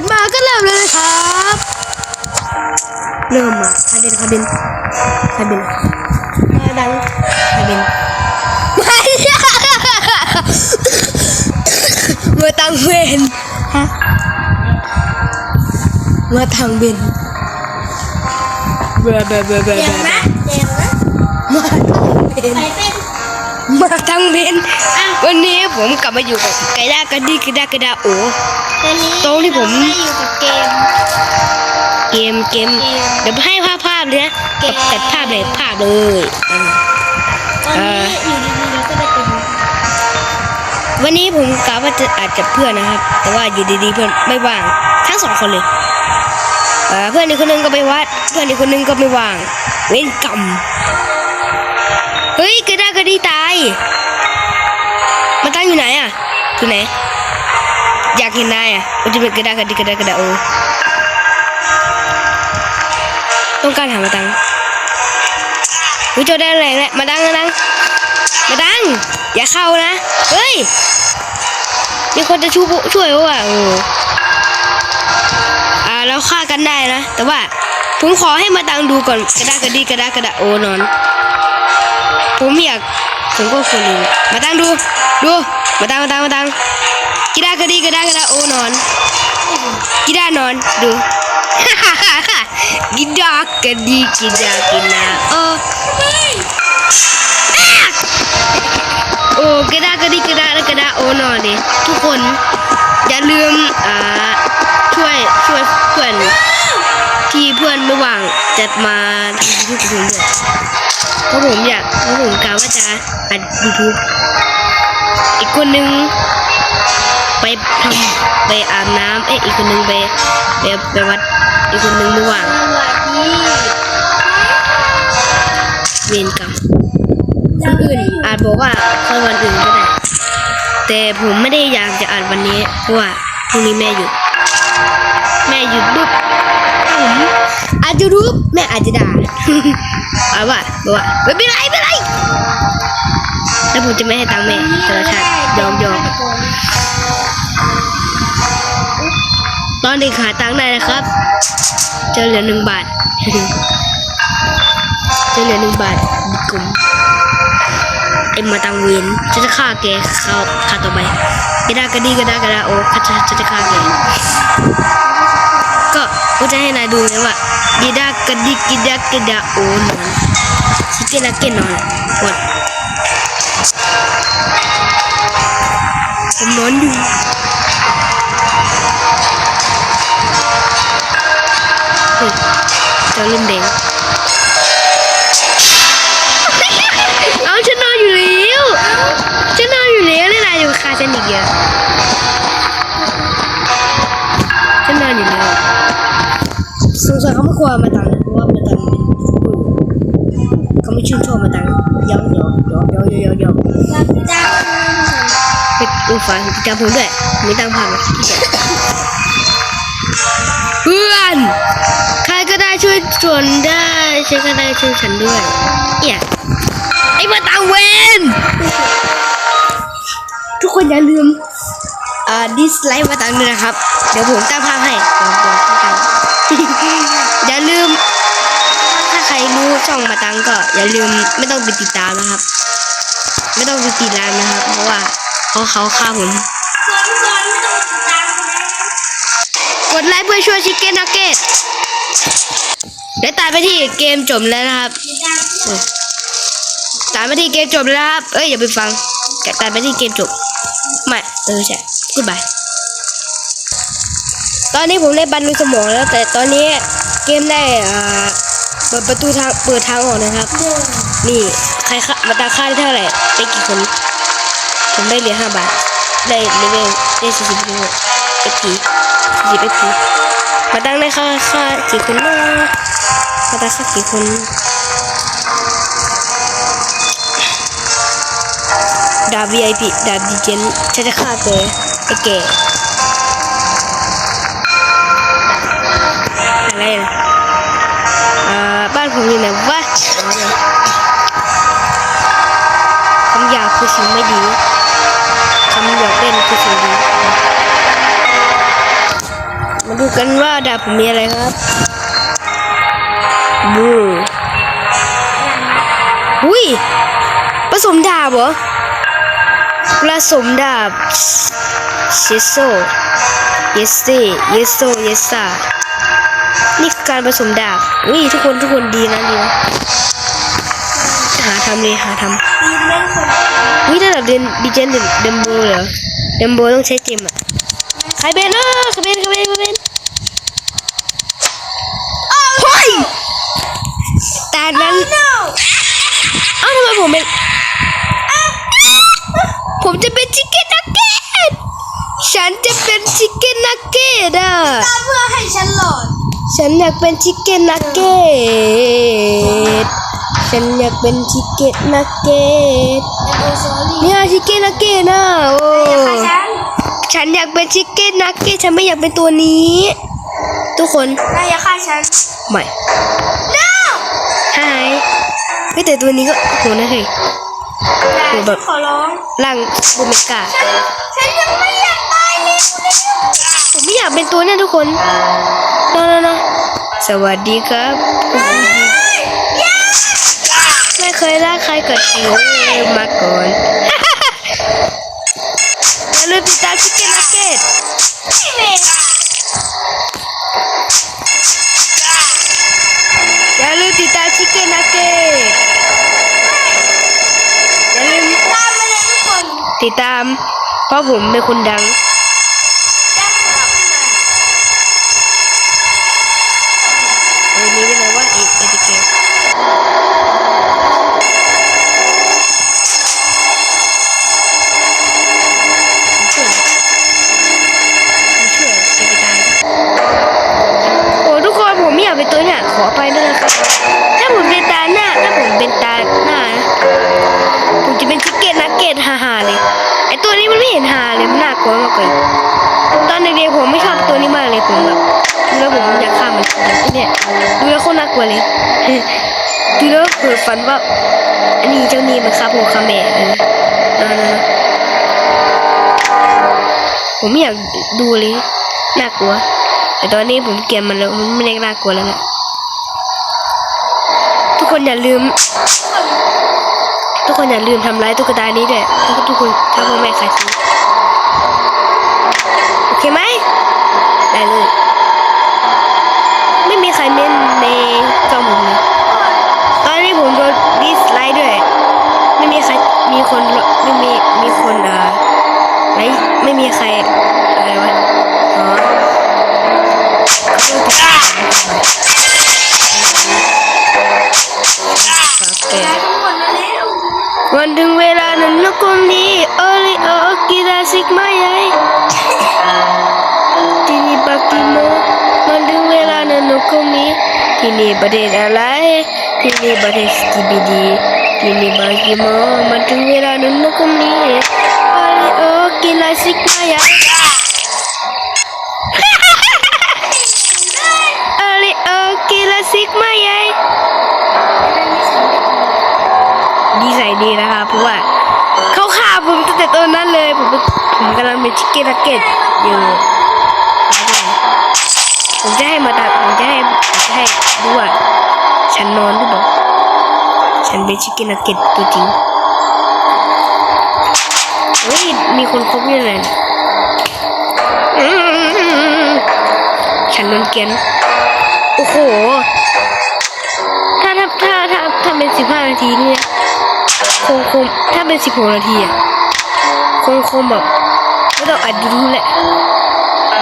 ดมาก็เริ่มเลยนะครับ เริ่มมาใครเป็นใครเป็นใครเป็นมาดังใครเป็นไม่เมื่อตังเวนฮะเมื่อตังเวนเบื่อเบื่อเบื่อเบื่อเดี๋ยวเบื่อนะเดี๋ยวนะมาตังเวนใครเป็น มาตังเวนวันนี้ผมกลับมาอยู่กับไก่ด้ากระดีกระดากระดาโอตอนนี้ตรงที่ผมเราได้อยู่กับเกมเกม เกมเกมเดี๋ยวให้ภาพภาพเลยนะเกมตัดภาพเลยภาพเลยอ่าตอนนี้อยู่ดีๆเราก็ได้เป็นวันนี้ผมกะว่าจะอาจจะเพื่อนนะครับ แต่ว่าอยู่ดีๆเพื่อนไม่ว่างทั้งสองคนเลยเอ่อเพื่อนอีกคนนึงก็ไปวัด เพื่อนอีกคนนึงก็ไม่ว่าง เว้นกรรมเฮ้ยกระดากระดีตาย มันตั้งอยู่ไหนอะอยู่ไหน อยากเห็นนายอะมันจะเป็นกระดากระดีกระดากระดาโอต้องการหามาตังวิจารได้แรงแหละมาดังมาดังมาดัง อย่าเข้านะ เฮ้ย มีคนจะช่วยช่วยว่ะโอ้อ่าเราฆ่ากันได้นะ แต่ว่าผมขอให้มาดังดูก่อนกระดากระดีกระดากระดาโอนอน ผมอยากผมก็คนหนึงมาดังดูดูมาดังมาดังมาดังกีดากระดีกระดากระดาโอนอนกีดานอนดูกีดากระดีกีดากินาโอโอ้กระดากระดิกระดากระดาโอนอนดิทุกคนอย่าลืมอ่าช่วยช่วยเพื่อนที่เพื่อนไม่ว่างจะมาทำยูทูบด้วย เพราะผมอยากเพราะผมกะว่าจะอัดยูทูบอีกคนนึงไปทำไปอาบน้ำเอ้ยอีกคนนึงไปไปไปวัด อีกคนนึงไม่ว่างสวัสดีเวรกรรมคนอื่นอาจบอกว่าค่อยวันอื่นก็ได้ แต่ผมไม่ได้อยากจะอ่านวันนี้เพราะว่าพรุ่งนี้แม่หยุด แม่หยุดปุ๊บ อาจจะรู้แม่อาจจะด่าอาว่าบอกว่าไม่เป็นไรไม่เป็นไรแล้วผมจะไม่ให้ตังค์แม่ตลอดชาติยอมยอมตอนเด็กหาตังค์ได้นะครับ เจอเหลือหนึ่งบาท เจอเหลือหนึ่งบาทดิกลมเอ็มมาตังเวนฉันจะฆ่าแกเข้าฆ่าต่อไปกระดากระดีกระดากระดาโอ้ข้าจะฉันจะฆ่าแกก็ ก็จะให้นายดูไงว่ากระดากระดีกระดากระดาโอ้นอนชิเกนาเกนอนกดผมนอนอยู่เฮ้ยเจอเริ่มแดงเอาฉันนอนอยู่แล้วฉันนอนอยู่แล้วนี่นายจะมาฆ่าฉันอีกเยอะ ชื่นชอบมาตังยอมยอมยอมยอมยอมยอมรับจ้างไปดูฟ้าจำผมด้วยมีตังผ่านมาเพื่อนใครก็ได้ช่วยส่วนได้ฉันก็ได้ช่วยฉันด้วยเนี่ยไอ้มาตังเวนทุกคนอย่าลืมอ่าดิสไลค์มาตังด้วยนะครับ เดี๋ยวผมตั้งภาพให้เดี๋ยวผมตั้งภาพอย่าลืมถ้า ใครรู้ช่องมาตังก็อย่าลืมไม่ต้องไปติดตามนะครับ ไม่ต้องไปติดตามนะครับ เพราะว่าเขาเขาฆ่าผมกดไลค์เพื่อช่วยชิคเก้นนักเก็ตเดี๋ยวตัดไปที่เกมจบแล้วนะครับตามตัดไปที่เกมจบแล้วครับ เอ้ยอย่าไปฟังตัดไปที่เกมจบไม่เออใช่ goodbye ตอนนี้ผมได้บรรลุสมองแล้ว แต่ตอนนี้เกมได้อ่า เปิดประตูทางเปิดทางออกนะครับเดินนี่ใครค่ามาตาค่าได้เท่าไหร่ได้กี่คนผมได้เหรียญห้าบาท ได้เลเวลได้สี่สิบเอฟพีสี่สิบเอฟพีมาตั้งได้ค่าค่ากี่คนนะมาตั้งค่ากี่คนดาบ VIP ดาบดีเจนฉันจะฆ่าแกไอ้แกอะไรนะอ่าบ้าน ผมอยู่ไหนวะอ๋อเนี่ยคำหยาบคือสิ่งไม่ดีคำหยอกเล่นคือสิ่งดีมันกันว่าดาบผมมีอะไรครับบูอุ้ยผสมดาบเหรอผสมดาบเชโซเยสเซเยสโซเยสซา การผสมดาบอุ้ยทุกคนทุกคนดีนะดีนะหาทำเลยหาทำดีเล่นคนวิถ้าเราเดนดิเจนเดมโบเหรอเดมโบต้องใช้เจมอะใครเป็นเออใครเป็นใครเป็นใครเป็นเฮ้ยแต่นั้นเอ้าทำไมผมเป็นผมจะเป็นชิคเก้นนักเก็ตฉันจะเป็นชิคเก้นนักเก็ตอะตามเพื่อให้ฉันหลอด ฉันอยากเป็นชิคเก้นนักเก็ตฉันอยากเป็นชิคเก้นนักเก็ตโอ้ซอรี่เนี่ยชิคเก้นนักเก็ตนะโอ้อย่าฆ่าฉันฉันอยากเป็นชิคเก้นนักเก็ตฉันไม่อยากเป็นตัวนี้ ทุกคนนายอย่าฆ่าฉันใหม่ no หายไม่แต่ตัวนี้ก็โหนะเฮ้ยอย่าโอ้แบบขอร้องร่างบูเมกาฉันฉันยังไม่อยากตายเลยผมไม่อยากเป็นตัวเนี่ยทุกคน นอนนอนสวัสดีครับ ไม่เคยรักใครเกิดผิวมาก่อนอย่าลืมติดตามชิคเก้นนักเก็ตพี่เมย์อย่าลืมติดตามชิคเก้นนักเก็ตอย่าลืมตามมาเลยทุกคนติดตามเพราะผมเป็นคนดัง เก็ตฮาเลยไอตัวนี้มันไม่เห็นฮาเลยมันน่ากลัวมากเลยตอนเด็กๆผมไม่ชอบตัวนี้มากเลยผมแบบดูแล้วผมอยากฆ่ามันเนี่ยดูแล้วโคตรน่ากลัวเลยดูแล้วเผลอฝันว่าอันนี้เจ้านี่มันฆ่าพ่อฆ่าแม่เออนั่นผมไม่อยากดูเลยน่ากลัว แต่ตอนนี้ผมเกลียดมันแล้วมันไม่ได้น่ากลัวแล้วนะทุกคนอย่าลืม ทุกคนอย่าลืมทำร้ายตุ๊กตานี้ด้วยถ้าทุกคนถ้าพ่อแม่ใครซื้อโอเคไหมได้เลย ไม่มีใครเม้นในจอผมเลยตอนนี้ผมโดนดิสไลด์ด้วย ไม่มีใครมีคนไม่มีมีคนอ่าไลค์ไม่มีใครอะไรวะอ๋อ วันถึงเวลานั้นนกคนนี้โอลิโอกิดาสิกมาใหญ่ที่นี่ปักกิโมวันถึงเวลานั้นนกคนนี้ที่นี่ประเทศอะไรที่นี่ประเทศสกิบิดีที่นี่ปักกิโมวันถึงเวลานั้นนกคนนี้โอลิโอกิดาสิกมาใหญ่ ดีใส่ดีนะคะเพราะว่าเขาฆ่าผมตั้งแต่ตอนนั้นเลย ผมผมกำลังเป็นชิคเก้นนักเก็ตอยู่ผมจะให้มาตัดผมจะให้ผมจะให้ดูว่าฉันนอนหรือเปล่าฉันเป็นชิคเก้นนักเก็ตตัวจริงเฮ้ยมีคนคบอยู่เลยฉันนอนเกลียนโอ้โหถ้าถ้าถ้าถ้าถ้าเป็นสิบห้านาทีนี่นะ คงคงถ้าเป็นสิบหกนาทีอะคงคงแบบไม่ต้องอัดยูทูบแหละ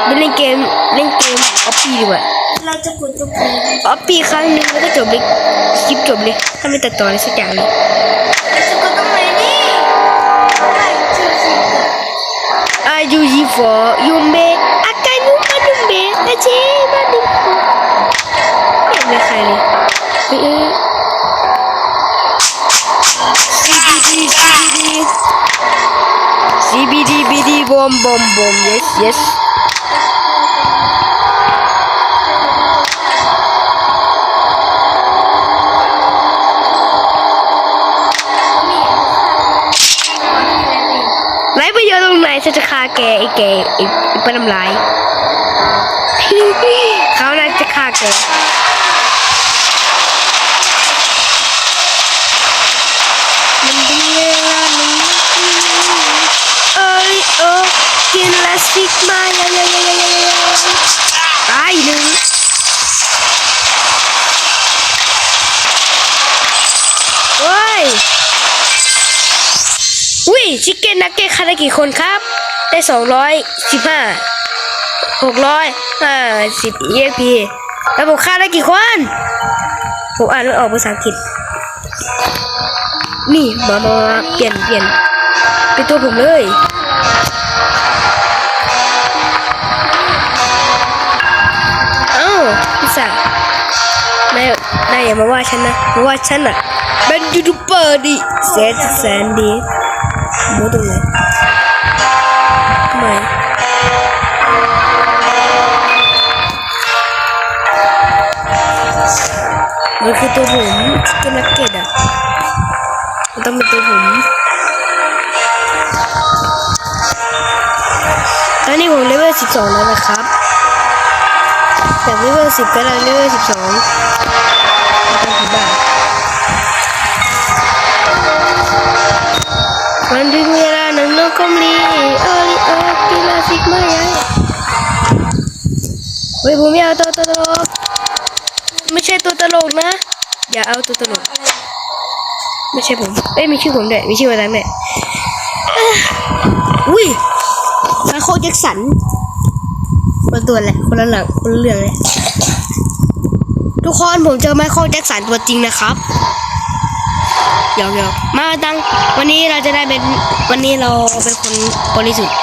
ไปเล่นเกมเล่นเกมออฟปี้ดีกว่าเราจะกดจุกเลยออฟปี้ครั้งหนึงแล้วก็จบเลยคลิปจบเลยถ้าไม่ตัดต่ออะไรสักอย่างเลยเราจะกดตรงไหนนี่ได้ชื่อสิอายุยีฟอยุมเบอาการยุมาดุมเบอาเจมาดุมไม่เห็นมีใครเลยเออ CBD CBD CBD bom bom bom yes yes นี่ไประโยชน์ตรงไหนฉันจะฆ่าแกไอ้แกไอ้ไปน้ำลายเขาน่าจะฆ่าแก ซิกมายายายยยตายหนึ่งเฮ้ยอุ้ยชิคเก้นนักเก็ตค่าได้กี่คนครับ ได้สองร้อยสิบห้าหกร้อยห้าสิบเอพีแล้วผมค่าได้กี่คนผมอ่านไม่ออกภาษาอังกฤษ นี่มามามาเปลี่ยนเปลี่ยนเป็นตัวผมเลย ซ่านายนายอย่ามาว่าฉันนะมาว่าฉันอะเป็นยูทูบเบอร์ดิแสนแสนดีโมตรงไหนทำไมมันคือตัวผมตัวนักเก็ตอะมันต้องเป็นตัวผมตอนนี้ผมเลเวลสิบสองแล้วนะครับ จากเลเวลสิบก็ได้เลเวลสิบสองไม่ต้องคิดบ้างมันถึงเวลาหนังนกกำลีเออลิเออกีฬาสิกมาใหญ่เฮ้ยผมไม่เอาตัวตลกไม่ใช่ตัวตลกนะ อย่าเอาตัวตลก ไม่ใช่ผม เอ้ยมีชื่อผมด้วยมีชื่ออะไรด้วยอ่อุ้ยไมเคิลแจ็คสัน คนละตัวแหละ คนละหลังคนละเรื่องเลยทุกคนผมเจอไมเคิลแจ็คสันตัวจริงนะครับหยอกหยอกมาตัง วันนี้เราจะได้เป็น วันนี้เราเป็นคนบริสุทธิ์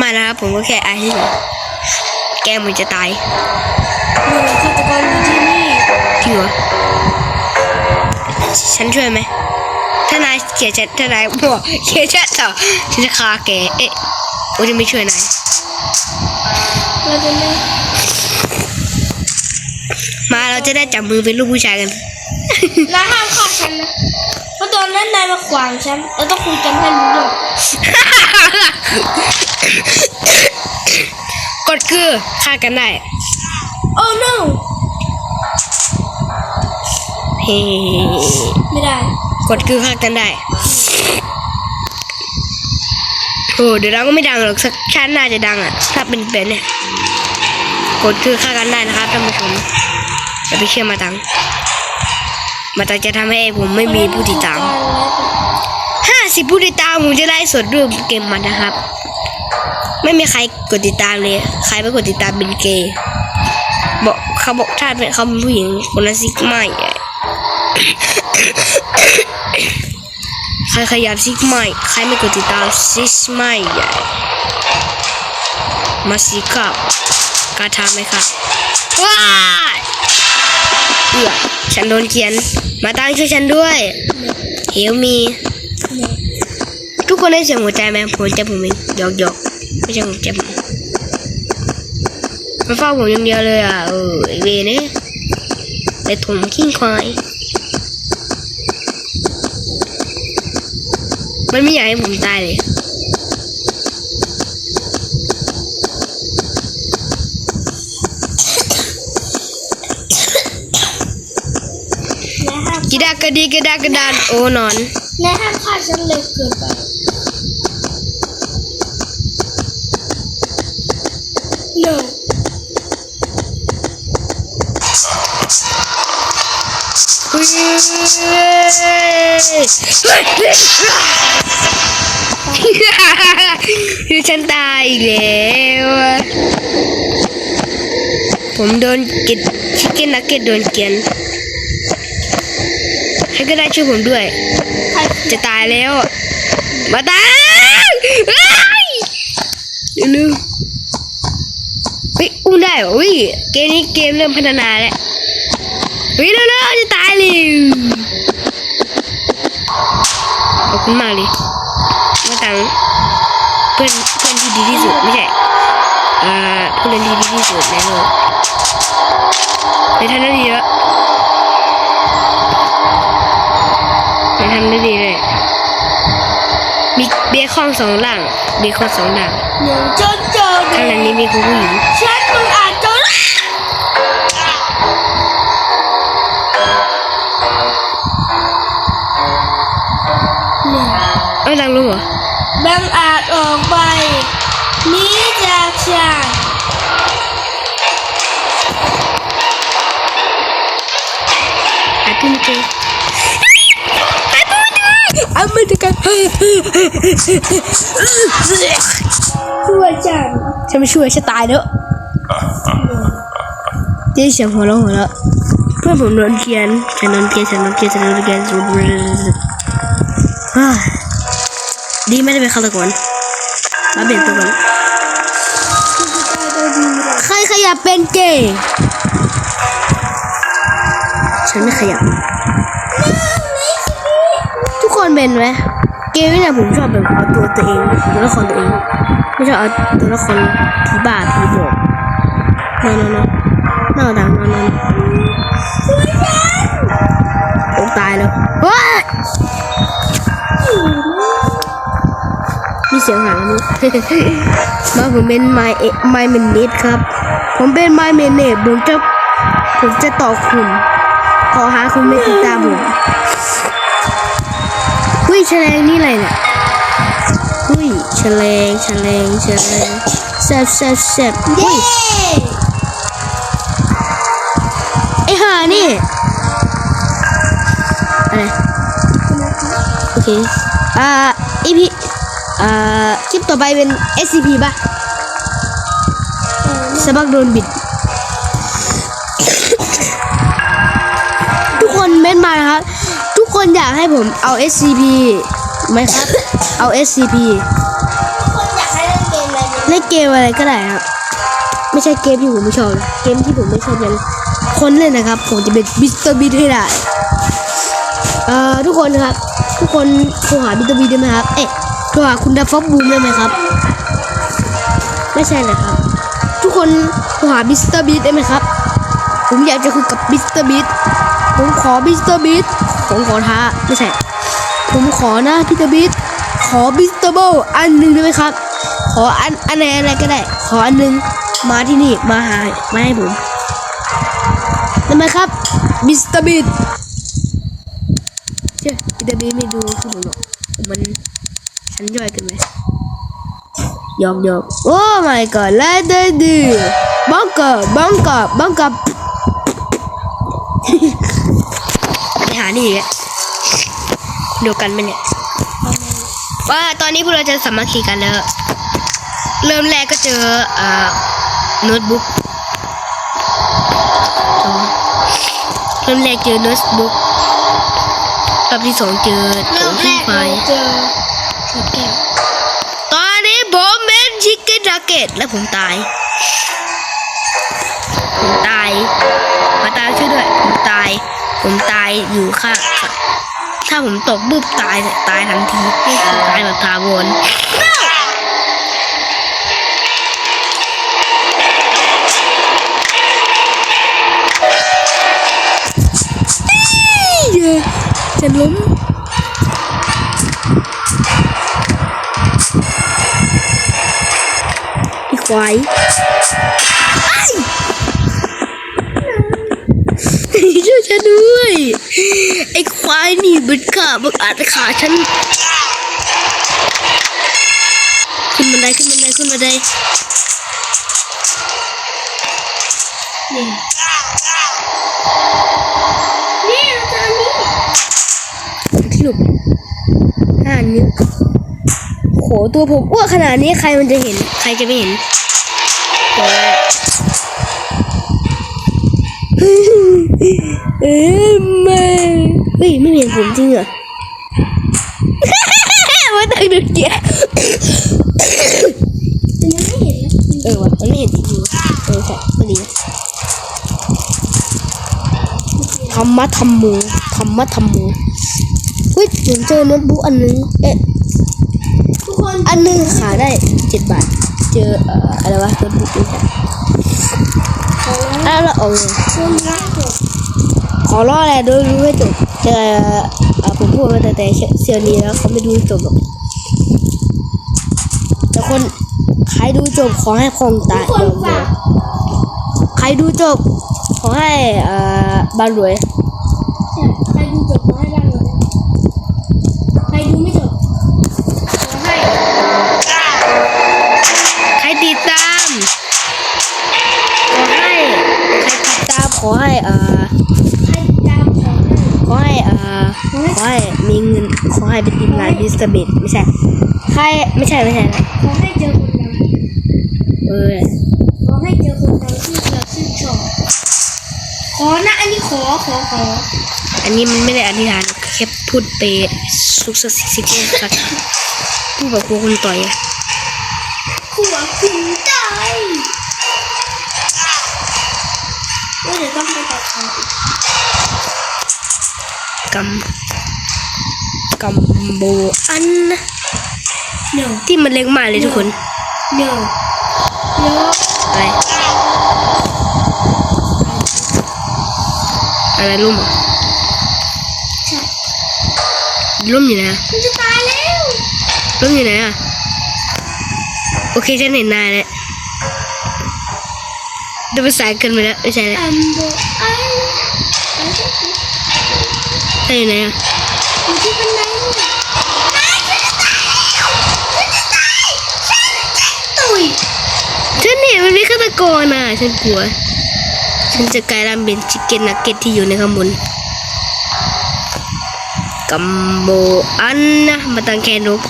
มานะครับผมก็แค่ไอให้อยู่แกเหมือนจะตายหน่วยฆาตกรอยู่ที่นี่จริงเหรอฉันช่วยไหม ถ้านายเขียนแชทถ้านายบอกเขียนแชทต่อฉันจะฆ่าแกเอ๊ะโอ้จะไม่ช่วยนายเราจะไม่มาเราจะได้จับมือเป็นลูกผู้ชายกันนายห้ามฆ่าฉันนะเพราะตอนนั้นนายมาขวางฉันเราต้องคุยกันให้รู้เรื่องกดคือฆ่ากันได้ โอ้ no เฮ้ไม่ได้ กดคือฆ่ากันได้ โอ้เดี๋ยวเราก็ไม่ดังหรอกสักชาติน่าจะดังอะ ถ้าเป็นเป็นเนี่ย กดคือฆ่ากันได้นะครับท่านผู้ชมอย่าไปเชื่อมาตัง มาตังจะทำให้ผมไม่มีผู้ติดตามห้าสิบผู้ติดตามผมจะได้สดรูปเกมมันนะครับ ไม่มีใครกดติดตามเลย ใครไม่กดติดตามเป็นเกย์บอกเขาบอกถ้าเป็นเขาเป็นผู้หญิงคนนั้นซิกไม่ ครขยับซิกไม่ ใครไม่กดติดตามซิกไม่ใหญ่มาสิครับกาทำไหมครับว้าเอือฉันโดนเขียน มาตั้งช่วยฉันด้วยเฮลมี ทุกคนได้เสียงหัวใจไหมหัวใจผมเองหยอกหยอกไม่ใช่หัวใจผมมาเฝ้าผมอย่างเดียวเลยอะเออไอเวเนี่ยไปถมขี้ควาย มันไม่อยากให้ผมตายเลยนายห้ามกิดากระดีกระดากระดานโอ้นอนนายห้ามฆ่าฉันเร็วเกินไป no เฮ้ย คือฉันตายแล้ว ผมโดนกิดชิคเก้นนักเก็ตโดนเกียนใครก็ได้ช่วยผมด้วย จะตายแล้ว มาตายเฮ้ยเร็วๆเฮ้ยอุ้มได้เหรออุ้ยเกมนี้เกมเริ่มพัฒนาแล้วเฮ้ยเร็วๆจะตายเลย อบคุณมากเลยมาตังเพื่อนเพื่อนที่ดีที่สุดไม่ใช่อ่าเพื่อนที่ดีที่สุดในโลกในทำได้ดีแล้วมันทำได้ดีเลยมีเบคอนสองหลังเบคอนสองหลังหนึ่งจนเจอข้างในนี้มีคุณผู้หญิง เอ้ยดังรู้เหรอบังอาจออกไปหนีจากฉันหาที่ไม่เจอหาที่ไม่เจอเอามาดูกันช่วยฉันฉันไม่ช่วยฉันตายแล้วได้เสียงหัวเราะหัวเราะเพื่อนผมโดนเทียนฉันโดนเทียนฉันโดนเทียนฉันโดนเทียนสุด ดีไม่ได้เป็นฆาตกรมาเปลี่ยนตัวก่อนใครขยับเป็นเกย์ฉันไม่ขยับ ทุกคนเป็นไหมเกมเนี่ยผมชอบแบบเอาตัวตัวเองตัวละครตัวเองไม่ชอบเอาตัวละครผีบ้าผีโบกนอนนอนนอนนอนดังนอนนอนโอ้ตายแล้ว เสียงหางนี่มาผมเป็นไมเอไมเมนเนตครับ ผมเป็นไมเมนเนตผมจะผมจะต่อคุณ ขอหาคุณไม่ติดตามผมเฮ้ยแฉลงนี่อะไรเนี่ยหุ้ยแฉลงแฉลงแฉลงแซบแซบแซบหุ้ยไอห่านี่อะไรโอเคอ่าอีพี อ่าคลิปต่อไปเป็น SCP ป่ะสะบักโดนบิด ทุกคนเม้นมานะครับ ทุกคนอยากให้ผมเอา SCP ไหมครับ เอา SCP คนอยากให้เล่นเกมอะไรเนี่ยเล่นเกมอะไรก็ได้ครับ ไม่ใช่เกมที่ผมไม่ชอบนะเกมที่ผมไม่ชอบยังคนเล่นนะครับ ผมจะเป็นมิสเตอร์บีให้ได้ เอ่อทุกคนครับ ทุกคนโทรหามิสเตอร์บีได้ไหมครับ เอ๊ะ โทรหาคุณดัฟฟอบบูมได้ไหมครับ ไม่ใช่เลยครับ ทุกคนโทรหามิสเตอร์บีได้ไหมครับ ผมอยากจะคุยกับมิสเตอร์บีผมขอมิสเตอร์บีผมขอท้าไม่ใช่ ผมขอนะมิสเตอร์บีขอมิสเตอร์โบอันหนึ่งได้ไหมครับ ขออันอันไหนอะไรก็ได้ ขออันหนึ่งมาที่นี่มาหามาให้ผมได้ไหมครับมิสเตอร์บีดเจ้ามิสเตอร์บีไม่ดูคือผมหรอกมัน ฉันย่อยกันไหมยอกยอกโอ้ my god แล้วได้ดีบังกับบังกับบังกับไปหานี่อีกแล้วเดียวกันไหมเนี่ยว่าตอนนี้พวกเราจะสามัคคีกันแล้ว เริ่มแรกก็เจอเอ่อโน้ตบุ๊กเริ่มแรกเจอโน้ตบุ๊กรอบที่สองเจอเริ่มแรกไฟเราเจอ ชุดแก้วตอนนี้ผมเป็นชิคเก้นดักเกตและผมตาย ผมตายมาตายช่วยด้วย ผมตาย ผมตายอยู่ข้างถ้าผมตกปุ๊บตายตายทันทีตายแบบถาวรเย้จะล้ม ควายไอ้ช่วยฉันด้วย ไอ้ควายนี่มันขาบังอาจขาฉัน ขึ้นบันไดขึ้นบันไดขึ้นบันไดนี่นี่เราเจอนี่ที่หลุมห้านิ้วโห ตัวผมอ้วนขนาดนี้ใครมันจะเห็น ใครจะไม่เห็นโอ้ยเอ้ยไม่เฮ้ยไม่เห็นผมจริงเหรอว่าตั้งดูเกียแต่ยังไม่เห็นนะเออวะมันไม่เห็นจริงๆเออใช่ก็ดีนะธรรมะธรรมโมธรรมะธรรมโมเฮ้ยผมเจอโน้ตบุ๊กอันนึงเอ๊ะ คนอันหนึงขายได้เจ็ดบาท เจอเอ่ออะไรวะโน้ตบุ๊กนี่ค่ะขอร้องแล้วเราเอาเลยคนรักเด็กขอร้ออะไรด้วยรู้ให้จบเจอเอ่อผมพูดมาแต่แต่เซียวนี้แล้วเขาไม่ดูให้จบหรอกแต่คนใครดูจบขอให้คงตายทุกคนฝากใครดูจบขอให้เอ่อบ้านรวย ขอให้มีเงินขอให้เป็นทีมงานมิสเตอร์เบดไม่ใช่ใครไม่ใช่ไม่ใช่ขอให้เจอคนดังเออขอให้เจอคนดังที่เราชื่นชอบขอนะอันนี้ขอขอขออันนี้มันไม่ได้อธิษฐานแค่พูดไปสุกสักสิสิเกสักพูดแบบกลัวคนต่อยอะขัวคุณใจว่าเดี๋ยวต้องไปตัดเขากำ กำโบอันนะเดี๋ยวที่มันเล็กมากเลยทุกคนเดี๋ยวเดี๋ยวอะไรอะไรร่มเหรอใช่ร่มอยู่ไหนอะมันจะตายแล้วร่มอยู่ไหนอะโอเคฉันเห็นนายแล้วดูภาษาเกินไปแล้วไม่ใช่แล้วอันโบอันใช่อยู่ไหนอะ ห็นมันมีฆาตกรน่ะฉันกลัว ฉันจะกลายร่างเป็นชิคเก้นนักเก็ตที่อยู่ในข้างบนกัมโบอันนะมาตั้งแค่นก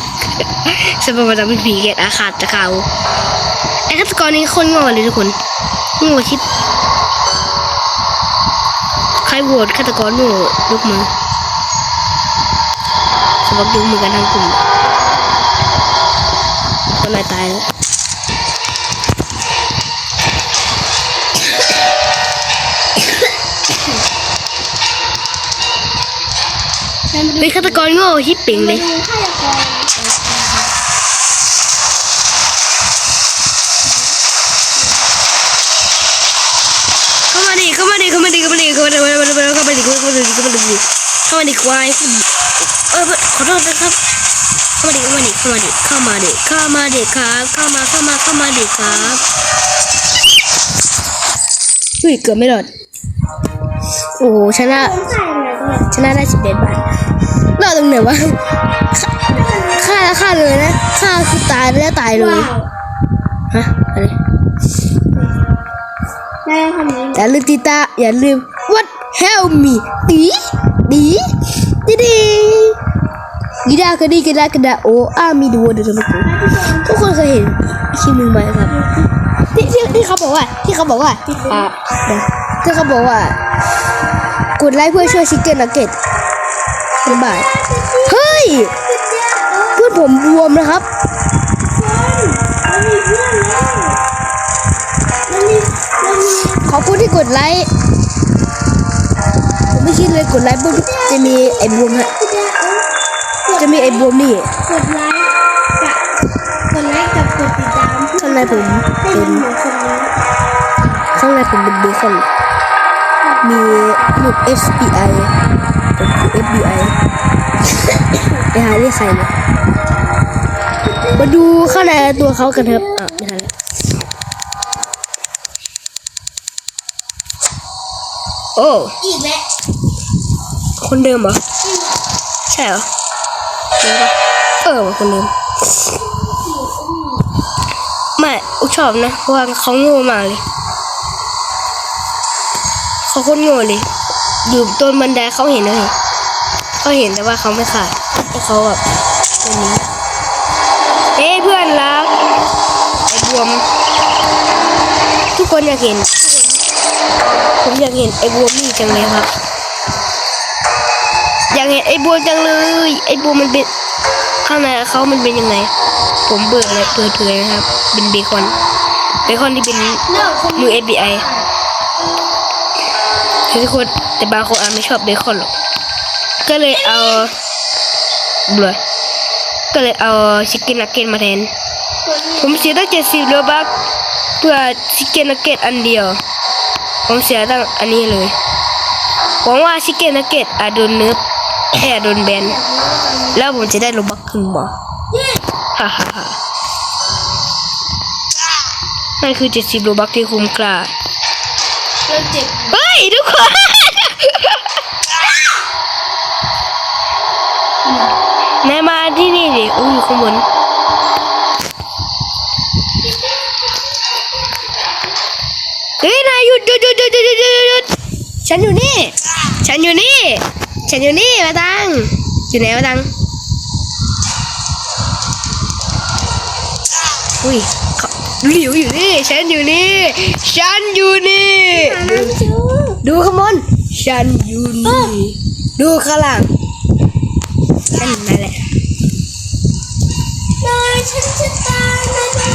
สมมติว่าเป็นผีแกะอาขาดจะเขาไอ้ฆาตกรนี้คนง่เลยทุกคนง่ชิบใครโหวตฆาตกรโง่ยกมือสมมติยกมือกันทั้งกลุ่มคนนายตายแล้ว เป็นฆาตกรโง่ชิบเป่งเลยเข้ามาดิเข้ามาดิเข้ามาดิเข้ามาดิเข้ามาดิเข้ามาดิเข้ามาดิเข้ามาดิเข้ามาดิเข้ามาดิเข้ามาดิควายเออขอโทษนะครับเข้ามาดิเข้ามาดิเข้ามาดิเข้ามาดิเข้ามาดิครับเข้ามาเข้ามาเข้ามาดิครับเฮ้ยเกือบไม่รอดโอ้ชนะชนะได้สิบเอ็ดบาท รอดตรงไหนวะฆ่าฆ่าเลยนะฆ่าคือตายแล้วตายเลยว้าวฮะอะไรนายต้องทำอย่างนี้อย่าลืมติดตามอย่าลืม what help me ดีดีดีดีกีดากระดีกระดากระดาโออามีดูเดี๋ยวมาดูทุกคนเคยเห็นคิมมึงไหมครับที่ที่ที่เขาบอกว่า ที่เขาบอกว่าอ่าเดี๋ยวที่เขาบอกว่า กดไลค์เพื่อช่วยชิคเก้นนักเก็ต เป็นบาทเฮ้ย เพื่อนผมบวมนะครับมันมีเพื่อนแล้วมันมีมันมีขอบคุณที่กดไลค์ ผมไม่คิดเลยกดไลค์ปุ๊บจะมีไอ้บวมฮะ จะมีไอ้บวมนี่ กดไลค์กับกดไลค์กับกดติดตามเพื่อข้างในผมให้เป็มันนเหมือนคนนี้ข้างในผมเป็นเบคอนมีรูป FBI ผมคือ FBI ไปหาเรียกใครเนี่ยมาดูข้างในตัวเขากันครับอะไม่ทันแล้วโอ้อีกแล้วคนเดิมเหรอใช่เหรอเดิมปะเออว่ะคนเดิมไม่อุกชอบนะเพราะว่าเขาโง่มากเลยเขาโคตรโง่เลย อยู่ต้นบันไดเขาเห็นเลยเขาเห็นแต่ว่าเขาไม่ขาดเขาแบบตัวนี้เอ้เพื่อนรักไอ้บวม ทุกคนอยากเห็น ผมอยากเห็นไอ้บวมนี่จังเลยครับอยากเห็นไอ้บวมจังเลย ไอ้บวมมันเป็นข้างในเขามันเป็นยังไง ผมเบิกเลยเปิดเผยนะครับ เป็นเบคอน เบคอนที่เป็นเลิกคนมือ FBI ทุกคนแต่บางคนอาจไม่ชอบเบคอนหรอก ก็เลยเอาบื่อก็เลยเอาชิคเก้นนักเก็ตมาแทน ผมเสียตั้งเจ็ดสิบโลบักเพื่อชิคเก้นนักเก็ตอันเดียว ผมเสียตั้งอันนี้เลยหวังว่าชิคเก้นนักเก็ตอาจโดนเนิร์ฟแค่โดนแบน แล้วผมจะได้โลบักคืนบ่เย้ฮ่าฮ่าฮ่านั่นคือเจ็ดสิบโลบักที่คุ้มกล้า เฮ้ยทุกคนนายมาที่นี่ดิอู้ยข้างบนเฮ้ยนายหยุดหยุดหยุดหยุดหยุดหยุดฉันอยู่นี่ ฉันอยู่นี่ ฉันอยู่นี่มาตังอยู่ไหนมาตังอุ้ย หลิวอยู่นี่ ฉันอยู่นี่ ฉันอยู่นี่น้ำจูดูข้างบนฉันอยู่นี่ ดูข้างล่างฉันนั่นแหละนายฉันจะตายนาย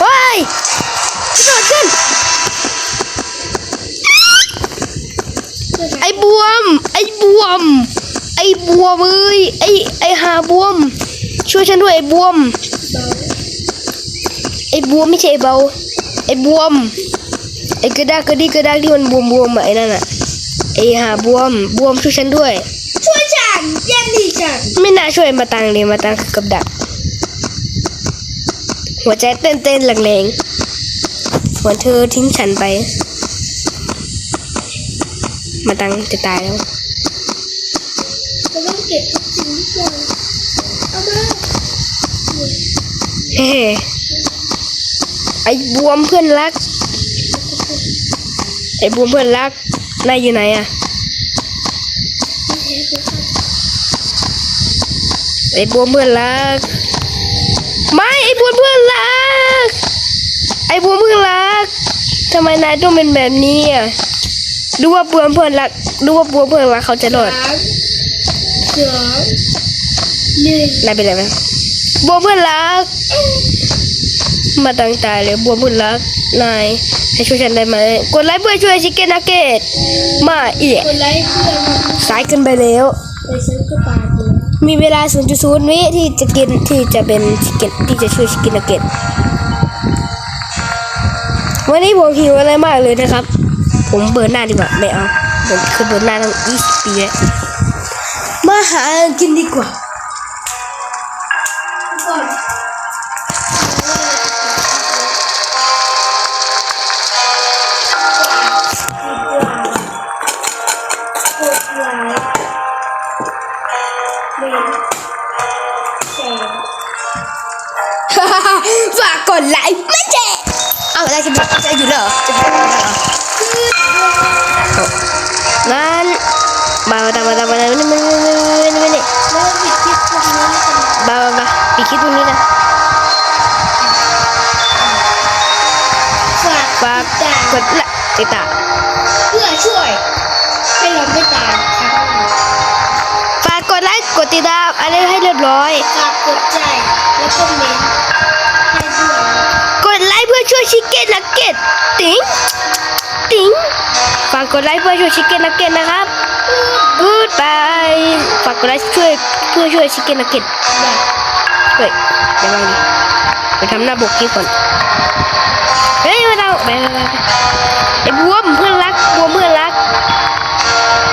เฮ้ยกระโดดขึ้น ไอ้บวม ไอ้บวม ไอ้บวมเอ้ย ไอ้ไอ้หาบวม ช่วยฉันด้วยไอ้บวมไอ้ บวมไม่ใช่ไอ้เบาไอ้บวมไอ้กระดากกระดิกกระดากที่มันบวมบวมๆอะไอ้นั่นอะไอ้หาบวมบวมช่วยฉันด้วย ช่วยฉันแย่งดีฉันไม่น่าช่วยมาตังเลยมาตังคือกับดัก หัวใจเต้นเต้นๆแรงๆเหมือนเธอทิ้งฉันไป มาตังจะตายแล้วเราต้องเก็บทุกสิ่งทุกอย่างเอามาเฮ้ ไอ้บวมเพื่อนรัก ไอ้บวมเพื่อนรักนายอยู่ไหนอะไอ้บวมเพื่อนรัก ไม่ไอ้บวมเพื่อนรัก ไอ้บวมเพื่อนรักทำไมนายต้องเป็นแบบนี้อะดูว่าบวมเพื่อนรักดูว่าบวมเพื่อนรักเขาจะรอดสามสองหนึ่งนายเป็นอะไรไหมบวมเพื่อนรัก มาตั้งตายเลยบวมเพื่อนรักนายให้ช่วยฉันได้ไหมกดไลค์เพื่อช่วยชิคเก้นนักเก็ตมาเอียคนไร้เพื่อนสายเกันไปแล้วแต่ฉันก็ตายไปแล้วมีเวลา 0.0 วิที่จะกินที่จะเป็นชิคเก้นที่จะช่วยชิคเก้นนักเก็ตวันนี้ผมหิวอะไรมากเลยนะครับ ผมเบิร์นหน้าดีกว่าไม่เอาผมเคยเบิร์นหน้าตั้ง20ปีแล้วมาหากินดีกว่า กดไลค์ไม่แจกเอาได้จะจะอยู่เหรอจะอยู่เหรองั้นมามาตามมาตามมาตามมาไม่ไม่ไม่ไม่ไม่ไม่แล้วปิดคลิปตรงนี้แล้วกันมามามาปิดคลิปตรงนี้นะฝากฝากติดตามกดไลค์ติดตามเพื่อช่วยให้เราไม่ตายครั้งหนึ่งฝากกดไลค์กดติดตามอะไรให้เรียบร้อยฝากกดใจแล้วก็เมนต์ กดไลค์เพื่อช่วยชิคเก้นนักเก็ตติ๋งติ๋งฝากกดไลค์เพื่อช่วยชิคเก้นนักเก็ตนะครับ Goodbye ฝากกดไลค์ช่วยเพื่อช่วยชิคเก้นนักเก็ตเฮ้ยเดี๋ยวมาดิไปทำหน้าบกกี้ก่อนเฮ้ยมาเอาไปไปไปไอ้บวมเพื่อนรักบวมเพื่อนรัก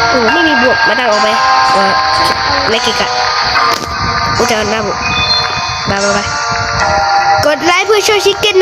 โอ้ไม่มีบวมมาตั้งออกไปเออไม่กิกะกูจะเอาหน้าบกไปไปไปกดไลค์เพื่อช่วย But life is so she can